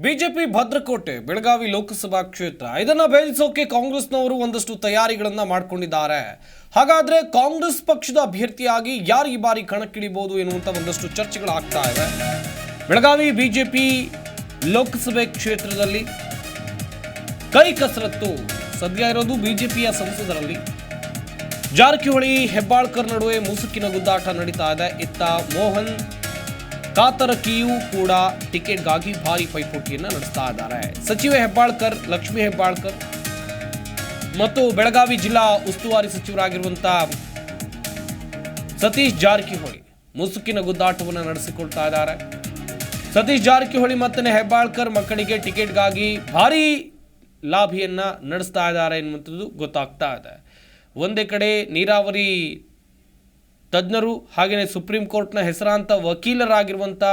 BJP ಭದ್ರಕೋಟೆ, ಬೆಳಗಾವಿ ಲೋಕಸಭಾ ಕ್ಷೇತ್ರ. ಇದನ್ನ ಭೇದಿಸೋಕೆ ಕಾಂಗ್ರೆಸ್ನವರು ಒಂದಷ್ಟು ತಯಾರಿಗಳನ್ನ ಮಾಡಿಕೊಂಡಿದ್ದಾರೆ. ಹಾಗಾದ್ರೆ ಕಾಂಗ್ರೆಸ್ ಪಕ್ಷದ ಅಭ್ಯರ್ಥಿಯಾಗಿ ಯಾರು ಈ ಬಾರಿ ಕಣಕ್ಕಿಳಿಬಹುದು ಎನ್ನುವಂತ ಒಂದಷ್ಟು ಚರ್ಚೆಗಳಾಗ್ತಾ ಇವೆ. ಬೆಳಗಾವಿ ಬಿಜೆಪಿ ಲೋಕಸಭೆ ಕ್ಷೇತ್ರದಲ್ಲಿ ಕೈ ಕಸರತ್ತು. ಸದ್ಯ ಇರೋದು ಬಿಜೆಪಿಯ ಸಂಸದರಲ್ಲಿ. ಜಾರಕಿಹೊಳಿ, ಹೆಬ್ಬಾಳ್ಕರ್ ನಡುವೆ ಮುಸುಕಿನ ಗುದ್ದಾಟ ನಡೀತಾ ಇದೆ. ಇತ್ತ ಮೋಹನ್ ಕಾತರಕಿಯೂ ಕೂಡ ಟಿಕೆಟ್ಗಾಗಿ ಭಾರಿ ಪೈಪೋಟಿಯನ್ನು ನಡೆಸ್ತಾ ಇದ್ದಾರೆ. ಸಚಿವ ಹೆಬ್ಬಾಳ್ಕರ್, ಲಕ್ಷ್ಮಿ ಹೆಬ್ಬಾಳ್ಕರ್ ಮತ್ತು ಬೆಳಗಾವಿ ಜಿಲ್ಲಾ ಉಸ್ತುವಾರಿ ಸಚಿವರಾಗಿರುವಂತಹ ಸತೀಶ್ ಜಾರಕಿಹೊಳಿ ಮುಸುಕಿನ ಗುದ್ದಾಟವನ್ನು ನಡೆಸಿಕೊಳ್ತಾ ಇದ್ದಾರೆ. ಸತೀಶ್ ಜಾರಕಿಹೊಳಿ ಮತ್ತು ಹೆಬ್ಬಾಳ್ಕರ್ ಮಕ್ಕಳಿಗೆ ಟಿಕೆಟ್ಗಾಗಿ ಭಾರಿ ಲಾಭಿಯನ್ನ ನಡೆಸ್ತಾ ಇದ್ದಾರೆ ಎನ್ನುವಂಥದ್ದು ಗೊತ್ತಾಗ್ತಾ ಇದೆ. ಒಂದೇ ಕಡೆ ನೀರಾವರಿ ತಜ್ಞರು ಹಾಗೆಯೇ ಸುಪ್ರೀಂ ಕೋರ್ಟ್ನ ಹೆಸರಾಂತ ವಕೀಲರಾಗಿರುವಂಥ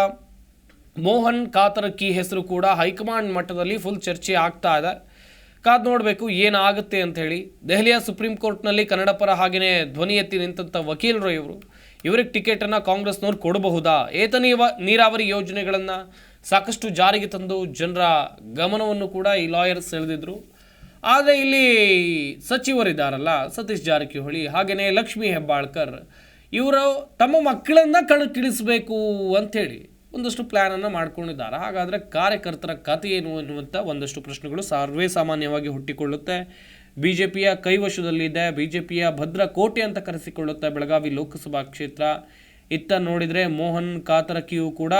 ಮೋಹನ್ ಕಾತರಕಿ ಹೆಸರು ಕೂಡ ಹೈಕಮಾಂಡ್ ಮಟ್ಟದಲ್ಲಿ ಫುಲ್ ಚರ್ಚೆ ಆಗ್ತಾ ಇದೆ. ಕಾದು ನೋಡಬೇಕು ಏನಾಗುತ್ತೆ ಅಂತ ಹೇಳಿ. ದೆಹಲಿಯ ಸುಪ್ರೀಂ ಕೋರ್ಟ್ನಲ್ಲಿ ಕನ್ನಡ ಪರ ಹಾಗೆಯೇ ಧ್ವನಿ ಎತ್ತಿ ನಿಂತಂಥ ವಕೀಲರು ಇವರು. ಇವರಿಗೆ ಟಿಕೆಟನ್ನು ಕಾಂಗ್ರೆಸ್ನವ್ರು ಕೊಡಬಹುದಾ? ಏತ ನೀರಾವರಿ ಯೋಜನೆಗಳನ್ನು ಸಾಕಷ್ಟು ಜಾರಿಗೆ ತಂದು ಜನರ ಗಮನವನ್ನು ಕೂಡ ಈ ಲಾಯರ್ಸ್ ಸೆಳೆದಿದ್ರು. ಆದರೆ ಇಲ್ಲಿ ಸಚಿವರಿದ್ದಾರಲ್ಲ, ಸತೀಶ್ ಜಾರಕಿಹೊಳಿ, ಹಾಗೆಯೇ ಲಕ್ಷ್ಮೀ ಹೆಬ್ಬಾಳ್ಕರ್. ಇವರು ತಮ್ಮ ಮಕ್ಕಳನ್ನು ಕಣಕ್ಕಿಳಿಸಬೇಕು ಅಂಥೇಳಿ ಒಂದಷ್ಟು ಪ್ಲ್ಯಾನನ್ನು ಮಾಡ್ಕೊಂಡಿದ್ದಾರೆ. ಹಾಗಾದರೆ ಕಾರ್ಯಕರ್ತರ ಕಥೆ ಏನು ಎನ್ನುವಂಥ ಒಂದಷ್ಟು ಪ್ರಶ್ನೆಗಳು ಸರ್ವೇ ಸಾಮಾನ್ಯವಾಗಿ ಹುಟ್ಟಿಕೊಳ್ಳುತ್ತೆ. ಬಿ ಜೆ ಪಿಯ ಕೈವಶದಲ್ಲಿದೆ ಬಿ ಜೆ ಪಿಯ ಭದ್ರ ಕೋಟೆ ಅಂತ ಕರೆಸಿಕೊಳ್ಳುತ್ತೆ ಬೆಳಗಾವಿ ಲೋಕಸಭಾ ಕ್ಷೇತ್ರ. ಇತ್ತ ನೋಡಿದರೆ ಮೋಹನ್ ಕಾತರಕಿಯು ಕೂಡ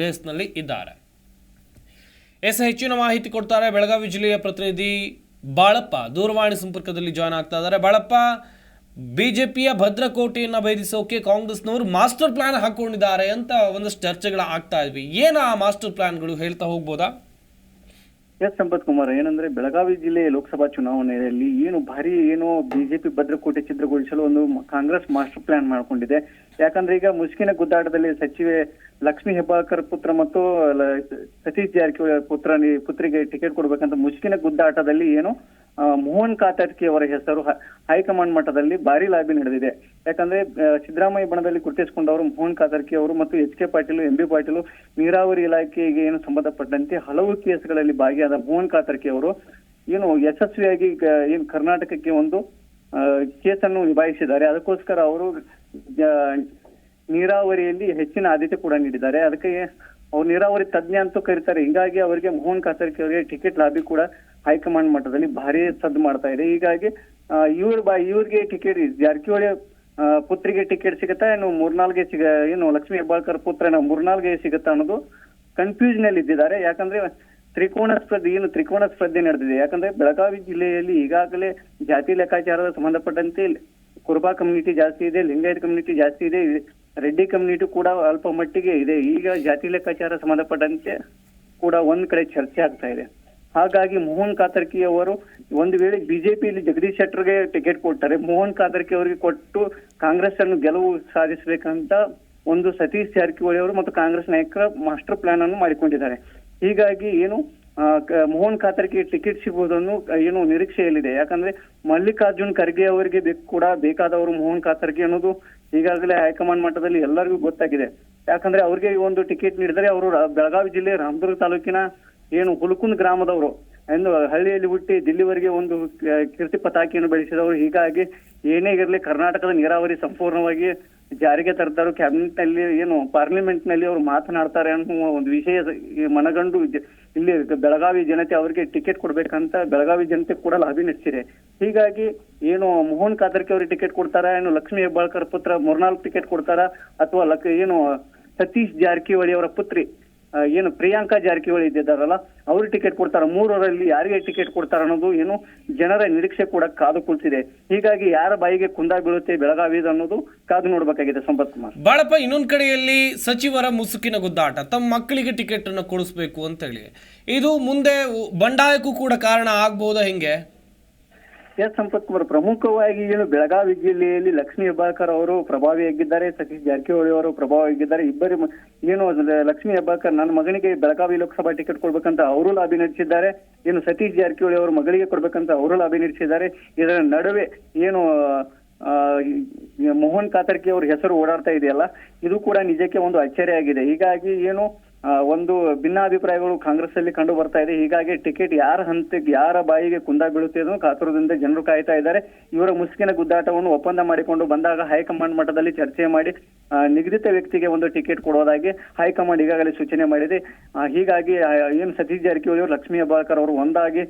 ರೇಸ್ನಲ್ಲಿ ಇದ್ದಾರೆ. ಎಸ್ ಹೆಚ್ಚಿನ ಮಾಹಿತಿ ಕೊಡ್ತಾರೆ ಬೆಳಗಾವಿ ಜಿಲ್ಲೆಯ ಪ್ರತಿನಿಧಿ ಬಾಳಪ್ಪ. ದೂರವಾಣಿ ಸಂಪರ್ಕದಲ್ಲಿ ಜಾಯ್ನ್ ಆಗ್ತಾ ಇದ್ದಾರೆ. ಬಾಳಪ್ಪ ಬಿಜೆಪಿಯ ಭದ್ರಕೋಟೆಯನ್ನು ಭೇದಿಸೋಕೆ ಕಾಂಗ್ರೆಸ್ನವರು ಮಾಸ್ಟರ್ ಪ್ಲಾನ್ ಹಾಕೊಂಡಿದ್ದಾರೆ ಅಂತ ಒಂದಷ್ಟು ಚರ್ಚೆಗಳು ಆಗ್ತಾ ಇದ್ವಿ. ಏನು ಆ ಮಾಸ್ಟರ್ ಪ್ಲಾನ್ಗಳು ಹೇಳ್ತಾ ಹೋಗ್ಬೋದಾ? ಎಸ್ ಸಂಪತ್ ಕುಮಾರ್, ಏನಂದ್ರೆ ಬೆಳಗಾವಿ ಜಿಲ್ಲೆಯ ಲೋಕಸಭಾ ಚುನಾವಣೆಯಲ್ಲಿ ಏನು ಭಾರಿ ಏನು ಬಿಜೆಪಿ ಭದ್ರಕೋಟೆ ಚಿತ್ರಗೊಳಿಸಲು ಒಂದು ಕಾಂಗ್ರೆಸ್ ಮಾಸ್ಟರ್ ಪ್ಲಾನ್ ಮಾಡ್ಕೊಂಡಿದೆ. ಯಾಕಂದ್ರೆ ಈಗ ಮುಸ್ಕಿನ ಗುದ್ದಾಟದಲ್ಲಿ ಸಚಿವೆ ಲಕ್ಷ್ಮೀ ಹೆಬ್ಬಾಳ್ಕರ್ ಪುತ್ರ ಮತ್ತು ಸತೀಶ್ ಜಾರಕಿಹೊಳಿ ಪುತ್ರ ಪುತ್ರಿಗೆ ಟಿಕೆಟ್ ಕೊಡ್ಬೇಕಂತ ಮುಷ್ಕಿನ ಗುದ್ದಾಟದಲ್ಲಿ ಏನು ಮೋಹನ್ ಕಾತಾಟ್ಕಿ ಅವರ ಹೆಸರು ಹೈಕಮಾಂಡ್ ಮಟ್ಟದಲ್ಲಿ ಭಾರಿ ಲಾಬಿ ನಡೆದಿದೆ. ಯಾಕಂದ್ರೆ ಸಿದ್ದರಾಮಯ್ಯ ಬಣದಲ್ಲಿ ಗುರುತಿಸಿಕೊಂಡವರು ಮೋಹನ್ ಕಾತರ್ಕಿ ಅವರು ಮತ್ತು H K Patil, M B Patil, ನೀರಾವರಿ ಇಲಾಖೆಗೆ ಏನು ಸಂಬಂಧಪಟ್ಟಂತೆ ಹಲವು ಕೇಸ್ಗಳಲ್ಲಿ ಭಾಗಿಯಾದ ಮೋಹನ್ ಕಾತರ್ಕಿ ಅವರು ಏನು ಯಶಸ್ವಿಯಾಗಿ ಏನು ಕರ್ನಾಟಕಕ್ಕೆ ಒಂದು ಕೇಸನ್ನು ನಿಭಾಯಿಸಿದ್ದಾರೆ. ಅದಕ್ಕೋಸ್ಕರ ಅವರು ನೀರಾವರಿಯಲ್ಲಿ ಹೆಚ್ಚಿನ ಆದ್ಯತೆ ಕೂಡ ನೀಡಿದ್ದಾರೆ. ಅದಕ್ಕೆ ಅವ್ರು ನೀರಾವರಿ ತಜ್ಞ ಅಂತೂ ಕರೀತಾರೆ. ಹೀಗಾಗಿ ಅವರಿಗೆ ಮೋಹನ್ ಕಾಸರ್ಕಿ ಅವರಿಗೆ ಟಿಕೆಟ್ ಲಾಬಿ ಕೂಡ ಹೈಕಮಾಂಡ್ ಮಟ್ಟದಲ್ಲಿ ಭಾರಿ ಸದ್ದು ಮಾಡ್ತಾ ಇದೆ. ಹೀಗಾಗಿ ಇವ್ರ ಬಾ, ಇವ್ರಿಗೆ ಟಿಕೆಟ್ ಜಾರಕಿಹೊಳಿ ಪುತ್ರಿಗೆ ಟಿಕೆಟ್ ಸಿಗುತ್ತಾ ಏನು ಮೂರ್ನಾಲ್ಗೆ ಸಿಗ, ಏನು ಲಕ್ಷ್ಮೀ ಹೆಬ್ಬಾಳ್ಕರ್ ಪುತ್ರನ ಮೂರ್ನಾಲ್ಗೆ ಸಿಗುತ್ತಾ ಅನ್ನೋದು ಕನ್ಫ್ಯೂಷನ್ ಅಲ್ಲಿ ಇದ್ದಿದ್ದಾರೆ. ಯಾಕಂದ್ರೆ ತ್ರಿಕೋಣ ಸ್ಪರ್ಧೆ, ಏನು ತ್ರಿಕೋಣ ಸ್ಪರ್ಧೆ ನಡೆದಿದೆ. ಯಾಕಂದ್ರೆ ಬೆಳಗಾವಿ ಜಿಲ್ಲೆಯಲ್ಲಿ ಈಗಾಗಲೇ ಜಾತಿ ಲೆಕ್ಕಾಚಾರದ ಸಂಬಂಧಪಟ್ಟಂತೆ ಕುರುಬಾ ಕಮ್ಯುನಿಟಿ ಜಾಸ್ತಿ ಇದೆ, ಲಿಂಗಾಯತ್ ಕಮ್ಯುನಿಟಿ ಜಾಸ್ತಿ ಇದೆ. ರೆಡ್ಡಿ ಕಮ್ಯುನಿಟಿ ಕೂಡ ಅಲ್ಪ ಮಟ್ಟಿಗೆ ಇದೆ. ಈಗ ಜಾತಿ ಲೆಕ್ಕಾಚಾರ ಸಂಬಂಧಪಟ್ಟಂತೆ ಕೂಡ ಒಂದ್ ಕಡೆ ಚರ್ಚೆ ಆಗ್ತಾ ಇದೆ. ಹಾಗಾಗಿ ಮೋಹನ್ ಕಾತರ್ಕಿ ಅವರು ಒಂದು ವೇಳೆ ಬಿಜೆಪಿಯಲ್ಲಿ ಜಗದೀಶ್ ಶೆಟ್ಟರ್ಗೆ ಟಿಕೆಟ್ ಕೊಡ್ತಾರೆ ಮೋಹನ್ ಕಾತರ್ಕಿ ಅವರಿಗೆ ಕೊಟ್ಟು ಕಾಂಗ್ರೆಸ್ ಅನ್ನು ಗೆಲುವು ಸಾಧಿಸಬೇಕಂತ ಒಂದು ಸತೀಶ್ ಜಾರಕಿಹೊಳಿ ಅವರು ಮತ್ತು ಕಾಂಗ್ರೆಸ್ ನಾಯಕರ ಮಾಸ್ಟರ್ ಪ್ಲಾನ್ ಅನ್ನು ಮಾಡಿಕೊಂಡಿದ್ದಾರೆ. ಹೀಗಾಗಿ ಏನು ಮೋಹನ್ ಖಾತರ್ಗೆ ಟಿಕೆಟ್ ಸಿಗುವುದನ್ನು ಏನು ನಿರೀಕ್ಷೆಯಲ್ಲಿದೆ. ಯಾಕಂದ್ರೆ ಮಲ್ಲಿಕಾರ್ಜುನ್ ಖರ್ಗೆ ಅವರಿಗೆ ಕೂಡ ಬೇಕಾದವರು ಮೋಹನ್ ಖಾತರ್ಗೆ ಅನ್ನೋದು ಈಗಾಗಲೇ ಹೈಕಮಾಂಡ್ ಮಟ್ಟದಲ್ಲಿ ಎಲ್ಲರಿಗೂ ಗೊತ್ತಾಗಿದೆ. ಯಾಕಂದ್ರೆ ಅವ್ರಿಗೆ ಒಂದು ಟಿಕೆಟ್ ನೀಡಿದರೆ ಅವರು ಬೆಳಗಾವಿ ಜಿಲ್ಲೆ ರಾಮದುರ್ಗ ತಾಲೂಕಿನ ಏನು ಹುಲಕುಂದ್ ಗ್ರಾಮದವರು. ಎಂದು ಹಳ್ಳಿಯಲ್ಲಿ ಹುಟ್ಟಿ ದಿಲ್ಲಿವರೆಗೆ ಒಂದು ಕೀರ್ತಿ ಪತಾಕಿಯನ್ನು ಬೆಳೆಸಿದವರು. ಹೀಗಾಗಿ ಏನೇ ಇರಲಿ ಕರ್ನಾಟಕದ ನೀರಾವರಿ ಸಂಪೂರ್ಣವಾಗಿ ಜಾರಿಗೆ ತರ್ತಾರೋ ಕ್ಯಾಬಿನೆಟ್ನಲ್ಲಿ ಏನು ಪಾರ್ಲಿಮೆಂಟ್ನಲ್ಲಿ ಅವರು ಮಾತನಾಡ್ತಾರೆ ಅನ್ನುವ ಒಂದು ವಿಷಯ ಮನಗಂಡು ಇಲ್ಲಿ ಬೆಳಗಾವಿ ಜನತೆ ಅವರಿಗೆ ಟಿಕೆಟ್ ಕೊಡ್ಬೇಕಂತ ಬೆಳಗಾವಿ ಜನತೆ ಕೂಡ ಲಾಬಿ ನಡೆಸಿದೆ. ಹೀಗಾಗಿ ಏನು ಮೋಹನ್ ಕಾತರ್ಕಿ ಅವರಿಗೆ ಟಿಕೆಟ್ ಕೊಡ್ತಾರ, ಏನು ಲಕ್ಷ್ಮೀ ಹೆಬ್ಬಾಳ್ಕರ್ ಪುತ್ರ ಮೂರ್ನಾಲ್ಕು ಟಿಕೆಟ್ ಕೊಡ್ತಾರ, ಅಥವಾ ಏನು ಸತೀಶ್ ಜಾರಕಿಹೊಳಿ ಅವರ ಪುತ್ರಿ ಏನು ಪ್ರಿಯಾಂಕಾ ಜಾರಕಿಹೊಳಿ ಇದ್ದಿದ್ದಾರಲ್ಲ ಅವ್ರಿಗೆ ಟಿಕೆಟ್ ಕೊಡ್ತಾರ. ಮೂರರಲ್ಲಿ ಯಾರಿಗೆ ಟಿಕೆಟ್ ಕೊಡ್ತಾರ ಅನ್ನೋದು ಏನು ಜನರ ನಿರೀಕ್ಷೆ ಕೂಡ ಕಾದು ಕುಳಿತಿದೆ. ಹೀಗಾಗಿ ಯಾರ ಬಾಯಿಗೆ ಕುಂದ ಬೀಳುತ್ತೆ ಬೆಳಗಾವಿ ಅನ್ನೋದು ಕಾದು ನೋಡ್ಬೇಕಾಗಿದೆ ಸಂಪತ್ ಕುಮಾರ್. ಬಾಳಪ್ಪ, ಇನ್ನೊಂದು ಕಡೆಯಲ್ಲಿ ಸಚಿವರ ಮುಸುಕಿನ ಗುದ್ದಾಟ. ತಮ್ಮ ಮಕ್ಕಳಿಗೆ ಟಿಕೆಟ್ ಅನ್ನು ಕೊಡಿಸ್ಬೇಕು ಅಂತೇಳಿ ಇದು ಮುಂದೆ ಬಂಡಾಯಕ್ಕೂ ಕೂಡ ಕಾರಣ ಆಗ್ಬಹುದಾ ಹೆಂಗೆ? ಎಸ್ ಸಂಪತ್ ಕುಮಾರ್ ಪ್ರಮುಖವಾಗಿ ಏನು ಬೆಳಗಾವಿ ಜಿಲ್ಲೆಯಲ್ಲಿ ಲಕ್ಷ್ಮೀ ಹೆಬ್ಬಾಳ್ಕರ್ ಅವರು ಪ್ರಭಾವಿಯಾಗಿದ್ದಾರೆ ಸತೀಶ್ ಜಾರಕಿಹೊಳಿ ಅವರು ಪ್ರಭಾವಿಯಾಗಿದ್ದಾರೆ ಇಬ್ಬರು ಏನು ಲಕ್ಷ್ಮೀ ಹೆಬ್ಬಾಳ್ಕರ್ ನನ್ನ ಮಗನಿಗೆ ಬೆಳಗಾವಿ ಲೋಕಸಭಾ ಟಿಕೆಟ್ ಕೊಡ್ಬೇಕಂತ ಅವರು ಲಾಬಿ ನಡೆಸಿದ್ದಾರೆ ಏನು ಸತೀಶ್ ಜಾರಕಿಹೊಳಿ ಅವರು ಮಗಳಿಗೆ ಕೊಡ್ಬೇಕಂತ ಅವರು ಲಾಬಿ ನಡೆಸಿದ್ದಾರೆ, ಇದರ ನಡುವೆ ಏನು ಮೋಹನ್ ಕಾತರ್ಕಿ ಅವ್ರ ಹೆಸರು ಓಡಾಡ್ತಾ ಇದೆಯಲ್ಲ, ಇದು ಕೂಡ ನಿಜಕ್ಕೆ ಒಂದು ಅಚ್ಚರಿಯಾಗಿದೆ. ಹೀಗಾಗಿ ಏನು ಒಂದು ಭಿನ್ನಾಭಿಪ್ರಾಯಗಳು ಕಾಂಗ್ರೆಸ್ ಅಲ್ಲಿ ಕಂಡು ಬರ್ತಾ ಇದೆ. ಹೀಗಾಗಿ ಟಿಕೆಟ್ ಯಾರ ಹಂತಕ್ಕೆ, ಯಾರ ಬಾಯಿಗೆ ಕುಂದ ಬೀಳುತ್ತೆ ಅನ್ನೋ ಕಾತುರದಿಂದ ಜನರು ಕಾಯ್ತಾ ಇದ್ದಾರೆ. ಇವರ ಮುಸುಕಿನ ಗುದ್ದಾಟವನ್ನು ಒಪ್ಪಂದ ಮಾಡಿಕೊಂಡು ಬಂದಾಗ ಹೈಕಮಾಂಡ್ ಮಟ್ಟದಲ್ಲಿ ಚರ್ಚೆ ಮಾಡಿ ನಿಗದಿತ ವ್ಯಕ್ತಿಗೆ ಒಂದು ಟಿಕೆಟ್ ಕೊಡೋದಾಗಿ ಹೈಕಮಾಂಡ್ ಈಗಾಗಲೇ ಸೂಚನೆ ಮಾಡಿದೆ. ಹೀಗಾಗಿ ಏನು ಸತೀಶ್ ಜಾರಕಿಹೊಳಿ ಅವರು, ಲಕ್ಷ್ಮೀ ಹೆಬ್ಬಾಳ್ಕರ್ ಅವರು ಒಂದಾಗಿ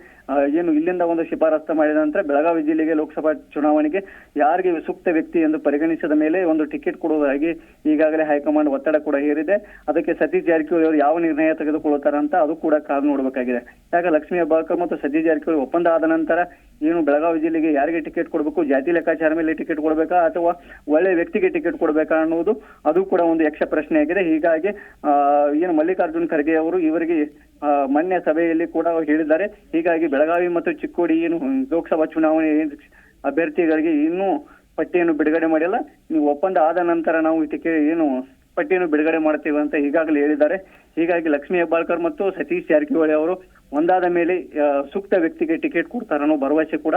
ಏನು ಇಲ್ಲಿಂದ ಒಂದು ಶಿಫಾರಸ್ತು ಮಾಡಿದ ನಂತರ ಬೆಳಗಾವಿ ಜಿಲ್ಲೆಗೆ ಲೋಕಸಭಾ ಚುನಾವಣೆಗೆ ಯಾರಿಗೆ ಸೂಕ್ತ ವ್ಯಕ್ತಿ ಎಂದು ಪರಿಗಣಿಸಿದ ಮೇಲೆ ಒಂದು ಟಿಕೆಟ್ ಕೊಡುವುದಾಗಿ ಈಗಾಗಲೇ ಹೈಕಮಾಂಡ್ ಒತ್ತಡ ಕೂಡ ಹೇರಿದೆ. ಅದಕ್ಕೆ ಸತೀಶ್ ಜಾರಕಿಹೊಳಿ ಅವರು ಯಾವ ನಿರ್ಣಯ ತೆಗೆದುಕೊಳ್ಳುತ್ತಾರೆ ಅಂತ ಅದು ಕೂಡ ಕಾದು ನೋಡಬೇಕಾಗಿದೆ. ಯಾಕೆ ಲಕ್ಷ್ಮೀ ಹೆಬ್ಬಾಳ್ಕರ್ ಮತ್ತು ಸತೀಶ್ ಜಾರಕಿಹೊಳಿ ಒಪ್ಪಂದ ಆದ ನಂತರ ಏನು ಬೆಳಗಾವಿ ಜಿಲ್ಲೆಗೆ ಯಾರಿಗೆ ಟಿಕೆಟ್ ಕೊಡಬೇಕು? ಜಾತಿ ಲೆಕ್ಕಾಚಾರ ಮೇಲೆ ಟಿಕೆಟ್ ಕೊಡಬೇಕಾ ಅಥವಾ ಒಳ್ಳೆ ವ್ಯಕ್ತಿಗೆ ಟಿಕೆಟ್ ಕೊಡಬೇಕಾ ಅನ್ನೋದು ಅದು ಕೂಡ ಒಂದು ಯಕ್ಷ ಪ್ರಶ್ನೆಯಾಗಿದೆ. ಹೀಗಾಗಿ ಏನು ಮಲ್ಲಿಕಾರ್ಜುನ್ ಖರ್ಗೆ ಅವರು ಇವರಿಗೆ ಮೊನ್ನೆ ಸಭೆಯಲ್ಲಿ ಕೂಡ ಹೇಳಿದ್ದಾರೆ. ಹೀಗಾಗಿ ಬೆಳಗಾವಿ ಮತ್ತು ಚಿಕ್ಕೋಡಿ ಏನು ಲೋಕಸಭಾ ಚುನಾವಣೆ ಅಭ್ಯರ್ಥಿಗಳಿಗೆ ಇನ್ನೂ ಪಟ್ಟಿಯನ್ನು ಬಿಡುಗಡೆ ಮಾಡಿಲ್ಲ. ನೀವು ಒಪ್ಪಂದ ಆದ ನಂತರ ನಾವು ಇದಕ್ಕೆ ಏನು ಪಟ್ಟಿಯನ್ನು ಬಿಡುಗಡೆ ಮಾಡ್ತೇವೆ ಅಂತ ಈಗಾಗಲೇ ಹೇಳಿದ್ದಾರೆ. ಹೀಗಾಗಿ ಲಕ್ಷ್ಮೀ ಹೆಬ್ಬಾಳ್ಕರ್ ಮತ್ತು ಸತೀಶ್ ಜಾರಕಿಹೊಳಿ ಅವರು ಒಂದಾದ ಮೇಲೆ ಸೂಕ್ತ ವ್ಯಕ್ತಿಗೆ ಟಿಕೆಟ್ ಕೊಡ್ತಾರೆ ಅನ್ನೋ ಭರವಸೆ ಕೂಡ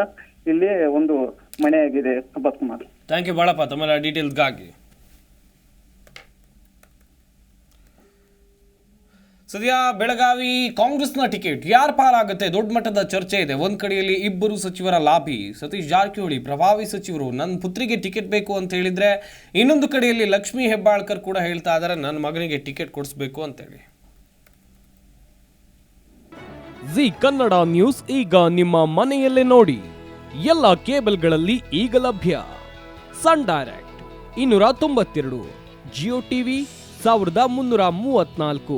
ಇಲ್ಲಿ ಒಂದು ಮನೆಯಾಗಿದೆ ಸಂಪತ್ ಕುಮಾರ್. ಥ್ಯಾಂಕ್ ಯು ಬಾಳಪ್ಪ ತಮ್ಮೆಲ್ಲ ಡೀಟೇಲ್ಸ್ಗಾಗಿ ಸದ್ಯ, ಬೆಳಗಾವಿ ಕಾಂಗ್ರೆಸ್ನ ಟಿಕೆಟ್ ಯಾರು ಪಾಲಾಗುತ್ತೆ ದೊಡ್ಡ ಮಟ್ಟದ ಚರ್ಚೆ ಇದೆ. ಒಂದು ಕಡೆಯಲ್ಲಿ ಇಬ್ಬರು ಸಚಿವರ ಲಾಭಿ ಸತೀಶ್ ಜಾರಕಿಹೊಳಿ ಪ್ರಭಾವಿ ಸಚಿವರು ನನ್ನ ಪುತ್ರಿಗೆ ಟಿಕೆಟ್ ಬೇಕು ಅಂತ ಹೇಳಿದರೆ, ಇನ್ನೊಂದು ಕಡೆಯಲ್ಲಿ ಲಕ್ಷ್ಮೀ ಹೆಬ್ಬಾಳ್ಕರ್ ಕೂಡ ಹೇಳ್ತಾ ಇದ್ದಾರೆ ನನ್ನ ಮಗನಿಗೆ ಟಿಕೆಟ್ ಕೊಡಿಸ್ಬೇಕು ಅಂತೇಳಿ ಜಿ ಕನ್ನಡ ನ್ಯೂಸ್ ಈಗ ನಿಮ್ಮ ಮನೆಯಲ್ಲೇ ನೋಡಿ. ಎಲ್ಲ ಕೇಬಲ್ಗಳಲ್ಲಿ ಈಗ ಲಭ್ಯ. ಸನ್ ಡೈರೆಕ್ಟ್, ಇನ್ನೂರ ತೊಂಬತ್ತೆರಡು, ಜಿಯೋ ಟಿವಿ, ಸಾವಿರದ ಮುನ್ನೂರ ಮೂವತ್ನಾಲ್ಕು